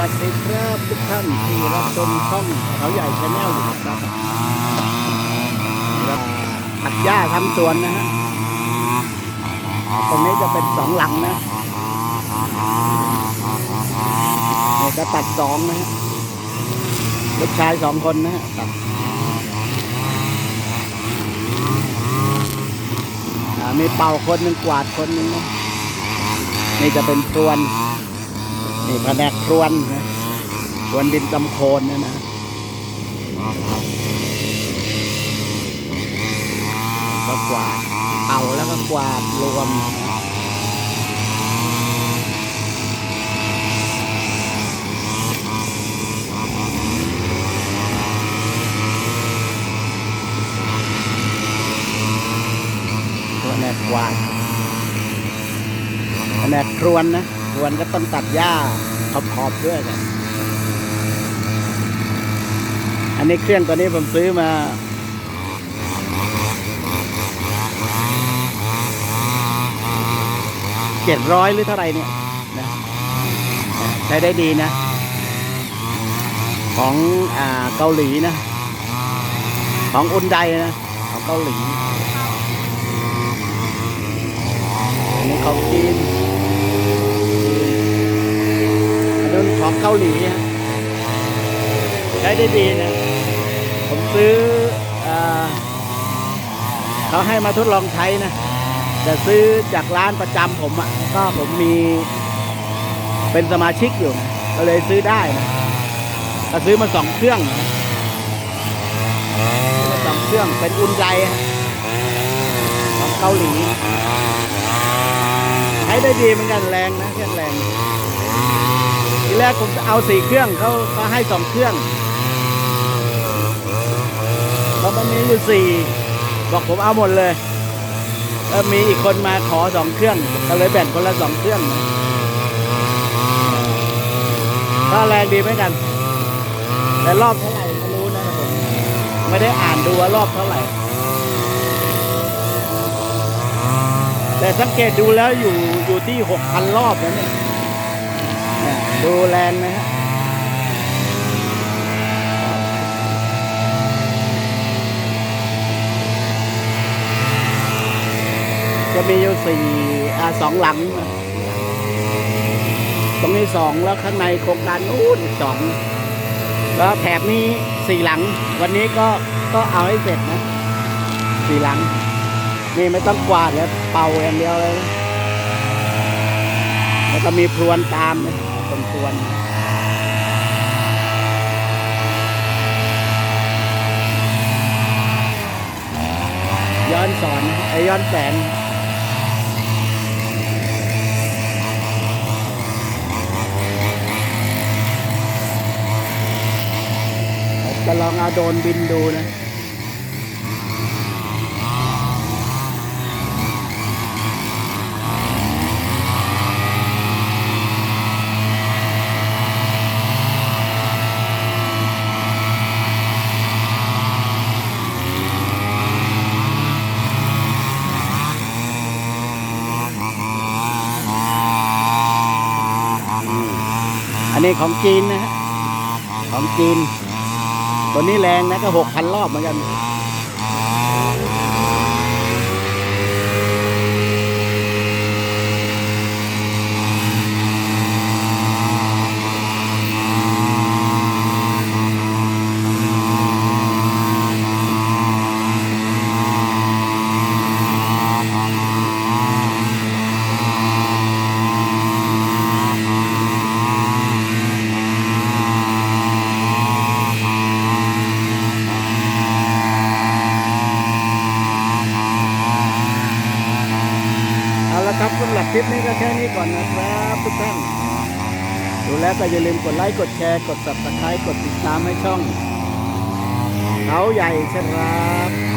วัสดีครับทุกท่านที่รับชมช่องเขาใหญ่ชาแนลอยู่นะครับครับตัดหญ้าทำสวนนะฮะตรงนี้จะเป็นสองหลังนะเนี่ยก็ตัดสองนะฮะลูกชายสองคนนะฮะตัดมีเป่าคนหนึ่งกวาดคนหนึ่งนะนี่จะเป็นพรวน นี่แผนกพรวนนะพรวนดินตำโคนนะนะก็กวาดเป่าแล้วก็กวาดรวมแผนกกวาดแผนกพรวนนะ วนก็ต้องตัดหญ้าขอบขอบๆด้วยกันอันนี้เครื่องตัวนี้ผมซื้อมาเจ็ดร้อยหรือเท่าไรเนี่ยนะใช้ได้ดีนะ ของอ่าเกาหลีนะ ของอุนไดนะ ของเกาหลีอันนี้ของจีนอันนั้นของเกาหลีใช้ได้ดีนะ ผมซื้ออเขาให้มาทดลองใช้นะแต่ซื้อจากร้านประจำผมอะก็ผมมีเป็นสมาชิกอยู่ ก็เลยซื้อได้นะก็ซื้อมาสองเครื่องมาสองเครื่องเป็นอุ่นใจของเกาหลีใช้ได้ดีเหมือนกันแรงนะเครื่องแรง ทีแรกผมจะเอาสี่เครื่องเขาเขาให้สองเครื่องแล้วมันมีอยู่สี่บอกผมเอาหมดเลยแล้วมีอีกคนมาขอสองเครื่องก็เลยแบ่งคนละสองเครื่องก็แรงดีเหมือนกัน แต่รอบเท่าไหร่ไม่รู้นะผมไม่ได้อ่านดูว่ารอบเท่าไหร่ แต่สังเกตดูแล้วอยู่อยู่ที่หกพันรอบแล้วเนี่ยเนี่ย ดูแรงนะฮะจะมีอยู่สี่อ่าสองหลัง ตรงนี้สองแล้วข้างในโครงการนู้นสองแล้วแถบนี้สี่หลัง วันนี้ก็ก็เอาให้เสร็จนะสี่หลัง นี่ไม่ต้องกวาดแล้วเป่าอย่างเดียวเลย แล้วก็มีพรวนตามนะ ตรงพรย้อนสอนไอย้อนแสงจะลองเอาโดนบินดูนะ นนี้ของจีนนะฮะของจีนตัวนี้แรงนะก็หกพันรอบเหมือนกัน สำหรับคลิปนี้ก็แค่นี้ก่อนนะครับทุกท่าน ดูแล้วก็อย่าลืมกดไลค์กดแชร์กด subscribe กดติดตามให้ช่องเขาใหญ่ชครับสวัสดีครับ